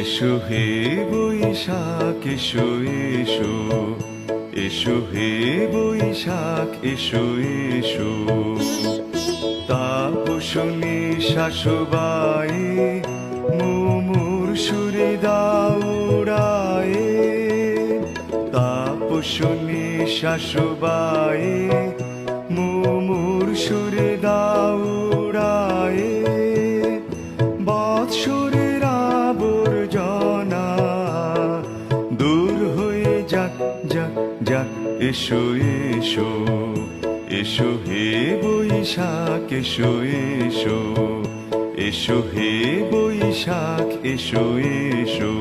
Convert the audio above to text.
এসো হে বৈশাখ, এসো এসো। এসো হে বৈশাখ, এসো এসো। তাপসনী শাশুবাই, মুমুর সুরে দাউড়ায় তাপসনী শাশুবাই, মুমুর সুরে দাউড়ায় বৎসরের যা যাক এসো এসো এসো হে বৈশাখ এসো এসো এসো হে বৈশাখ এসো এসো।